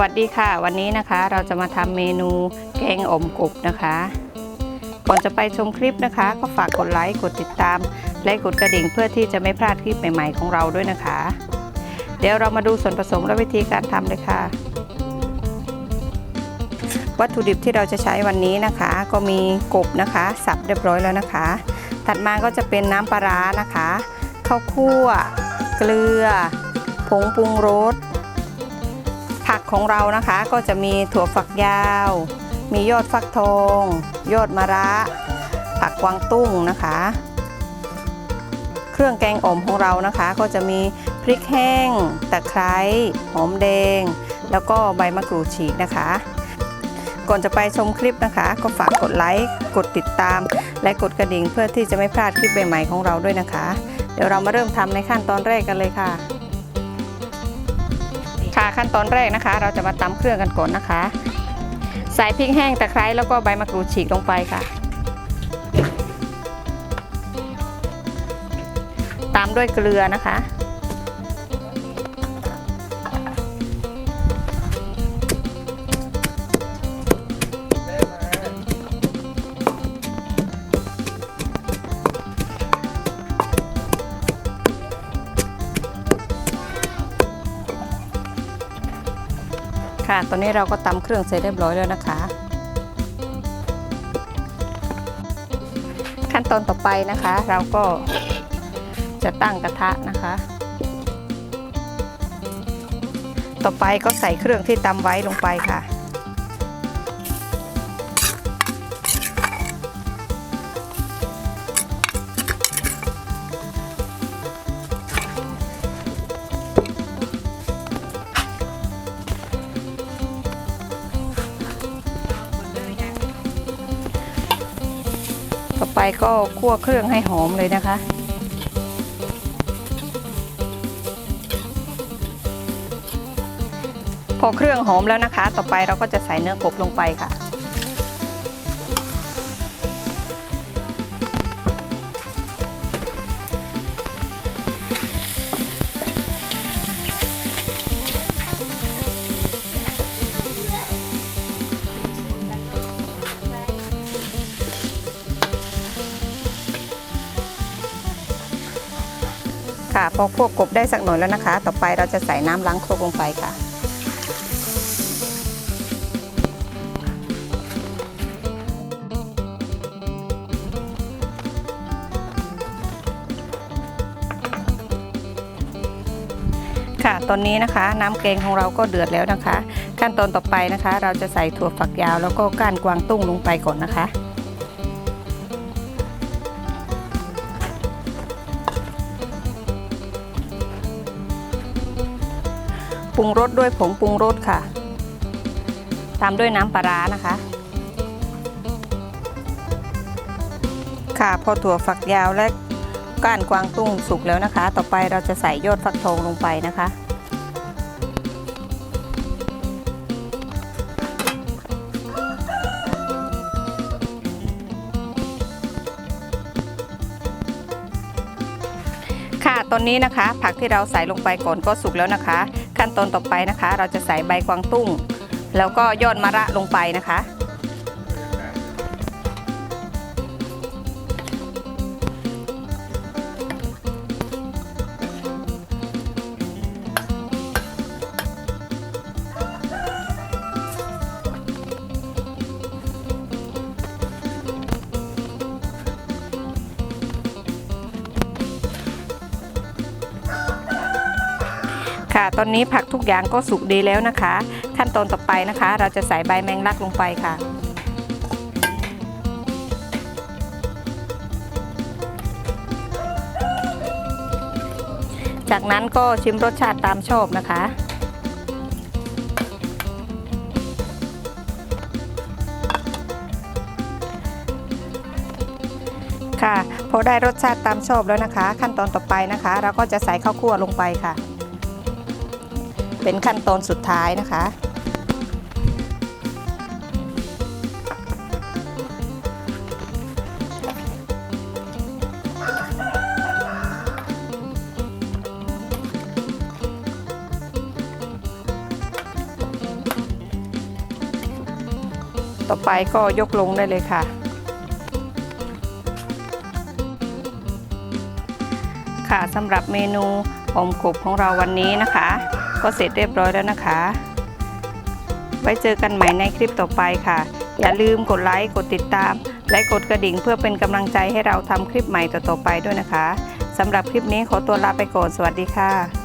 วัสดีค่ะ วันนี้นะคะเราจะมาทำเมนูแกงอ่อมกบนะคะ ก่อนจะไปชมคลิปนะคะ ก็ฝากกดไลค์กดติดตาม และกดกระดิ่งเพื่อที่จะไม่พลาดคลิปใหม่ๆของเราด้วยนะคะ เดี๋ยวเรามาดูส่วนผสมและวิธีการทำเลยค่ะ วัตถุดิบที่เราจะใช้วันนี้นะคะ ก็มีกบนะคะ สับเรียบร้อยแล้วนะคะ ถัดมาก็จะเป็นน้ำปลาร้านะคะข้าวคั่ว เกลือ ผงปรุงรส ผักของเรานะคะก็จะมีถั่วฝักยาว มียอดฟักทองยอดมะระ ผักกวางตุ้งนะคะ เครื่องแกงอ่อมของเรานะคะ ก็จะมีพริกแห้ง ตะไคร้หอมแดง แล้วก็ใบมะกรูดฉีกนะคะ ก่อนจะไปชมคลิปนะคะ ก็ฝากกดไลค์กดติดตาม และกดกระดิ่งเพื่อที่จะไม่พลาดคลิปใหม่ๆของเราด้วยนะคะ เดี๋ยวเรามาเริ่มทำในขั้นตอนแรกกันเลยค่ะค่ะ ขั้นตอนแรกนะคะ เราจะมาตำเครื่องกันก่อนนะคะ ใส่พริกแห้งตะไคร้แล้วก็ใบมะกรูดฉีกลงไปค่ะตามด้วยเกลือนะคะ ค่ะ ตอนนี้เราก็ตำเครื่องเสร็จเรียบร้อยแล้วนะคะ ขั้นตอนต่อไปนะคะ เราก็จะตั้งกระทะนะคะ ต่อไปก็ใส่เครื่องที่ตำไว้ลงไปค่ะ ต่อไปก็คั่วเครื่องให้หอมเลยนะคะ พอเครื่องหอมแล้วนะคะ ต่อไปเราก็จะใส่เนื้อกบลงไปค่ะ ค่ะพอพวกบได้สักหน่อยแล้วนะคะ ต่อไปเราจะใส่น้ำล้างครกลงไปค่ะ ค่ะตอนนี้นะคะน้ำแกงของเราก็เดือดแล้วนะคะ ขั้นตอนต่อไปนะคะ เราจะใส่ถั่วฝักยาวแล้วก็ก้านกวางตุ้งลงไปก่อนนะคะ ปรุงรสด้วยผงปรุงรสค่ะ ตามด้วยน้ำปลาร้านะคะ ค่ะพอถั่วฝักยาวและก้านกวางตุ้งสุกแล้วนะคะ ต่อไปเราจะใส่ยอดฟักทองลงไปนะคะ ค่ะตอนนี้นะคะ ผักที่เราใส่ลงไปก่อนก็สุกแล้วนะคะ ขั้นตอนต่อไปนะคะ เราจะใส่ใบกวางตุ้ง แล้วก็ยอดมะระลงไปนะคะ ค่ะ ตอนนี้ผักทุกอย่างก็สุกดีแล้วนะคะ ขั้นตอนต่อไปนะคะ เราจะใส่ใบแมงลักลงไปค่ะ จากนั้นก็ชิมรสชาติตามชอบนะคะค่ะพอได้รสชาติตามชอบแล้วนะคะ ขั้นตอนต่อไปนะคะ เราก็จะใส่ข้าวคั่วลงไปค่ะ เป็นขั้นตอนสุดท้ายนะคะ ต่อไปก็ยกลงได้เลยค่ะค่ะสำหรับเมนู อมกบของเราวันนี้นะคะ ก็เสร็จเรียบร้อยแล้วนะคะ ไว้เจอกันใหม่ในคลิปต่อไปค่ะ อย่าลืมกดไลค์กดติดตาม และกดกระดิ่งเพื่อเป็นกำลังใจให้เราทำคลิปใหม่ต่อๆไปด้วยนะคะสำหรับคลิปนี้ขอตัวลาไปก่อนสวัสดีค่ะ